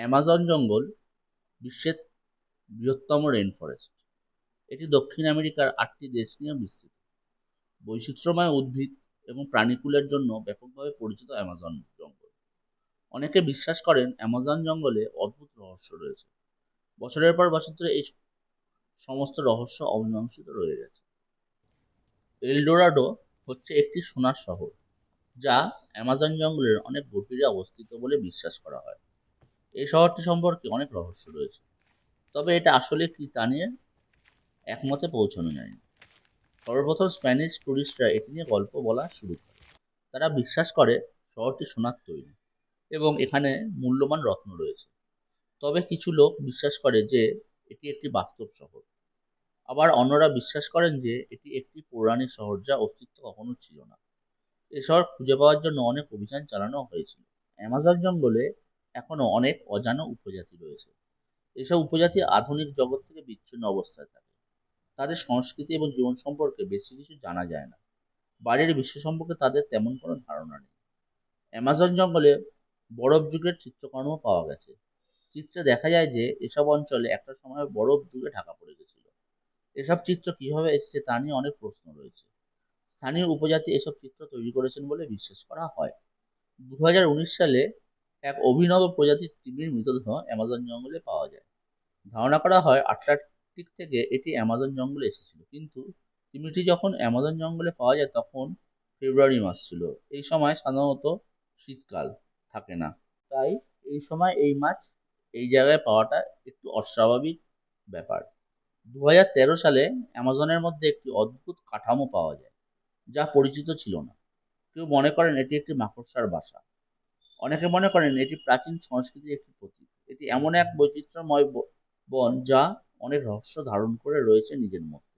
Amazon জঙ্গল বিশ্বের বৃহত্তম রেন ফরেস্ট এটি দক্ষিণ আমেরিকার আটটি দেশ নিয়ে বিস্তৃত। বৈচিত্র্যময় উদ্ভিদ এবং প্রাণীকুলের জন্য ব্যাপকভাবে পরিচিত অ্যামাজন জঙ্গল। অনেকে বিশ্বাস করেন অ্যামাজন জঙ্গলে অদ্ভুত রহস্য রয়েছে। বছরের পর বছর ধরে এই সমস্ত রহস্য অমীমাংসিত রয়ে গেছে। এলডোরাডো হচ্ছে একটি সোনার শহর, যা অ্যামাজন জঙ্গলের অনেক গভীরে অবস্থিত বলে বিশ্বাস করা হয়। এই শহরটি সম্পর্কে অনেক রহস্য রয়েছে। তবে এটা আসলে কি তা নিয়ে একমতে পৌঁছানো যায়নি। সর্বপ্রথম স্প্যানিশ ট্যুরিস্টরা এটি নিয়ে গল্প বলা শুরু করে। তারা বিশ্বাস করে শহরটি সোনার তৈরি এবং এখানে মূল্যবান রত্ন রয়েছে। তবে কিছু লোক বিশ্বাস করে যে এটি একটি বাস্তব শহর। আবার অন্যরা বিশ্বাস করেন যে এটি একটি পৌরাণিক শহর যা অস্তিত্ব কখনো ছিল না। এ শহর খুঁজে পাওয়ার জন্য অনেক অভিযান চালানো হয়েছিল। অ্যামাজন জঙ্গলে এখনও অনেক অজানা উপজাতি রয়েছে। এসব উপজাতি আধুনিক জগৎ থেকে বিচ্ছিন্ন অবস্থায় থাকে। তাদের সংস্কৃতি এবং জীবন সম্পর্কে বেশি কিছু জানা যায় না। বাড়ির বিশ্ব সম্পর্কে তাদের তেমন কোনো ধারণা নেই। অ্যামাজন জঙ্গলে বরফ যুগের চিত্রকর্ম পাওয়া গেছে। চিত্রে দেখা যায় যে এসব অঞ্চলে একটা সময় বরফ যুগে ঢাকা পড়ে গেছিল। এসব চিত্র কীভাবে এসেছে তা নিয়ে অনেক প্রশ্ন রয়েছে। স্থানীয় উপজাতি এসব চিত্র তৈরি করেছেন বলে বিশ্বাস করা হয়। দু হাজার উনিশ সালে এক অভিনব প্রজাতির তিমির মৃতদেহ অ্যামাজন জঙ্গলে পাওয়া যায়। ধারণা করা হয় আটলান্টিক থেকে এটি অ্যামাজন জঙ্গলে এসেছিল। কিন্তু তিমিটি যখন অ্যামাজন জঙ্গলে পাওয়া যায় তখন ফেব্রুয়ারি মাস ছিল। এই সময় সাধারণত শীতকাল থাকে না। তাই এই সময় এই মাছ এই জায়গায় পাওয়াটা একটু অস্বাভাবিক ব্যাপার। দু তেরো সালে অ্যামাজনের মধ্যে একটি অদ্ভুত কাঠামো পাওয়া যায়, যা পরিচিত ছিল না। কেউ মনে করেন এটি একটি মাকড়সার বাসা। অনেকে মনে করেন এটি প্রাচীন সংস্কৃতির একটি প্রতীক। এটি এমন এক বৈচিত্র্যময় বন যা অনেক রহস্য ধারণ করে রয়েছে নিজের মধ্যে।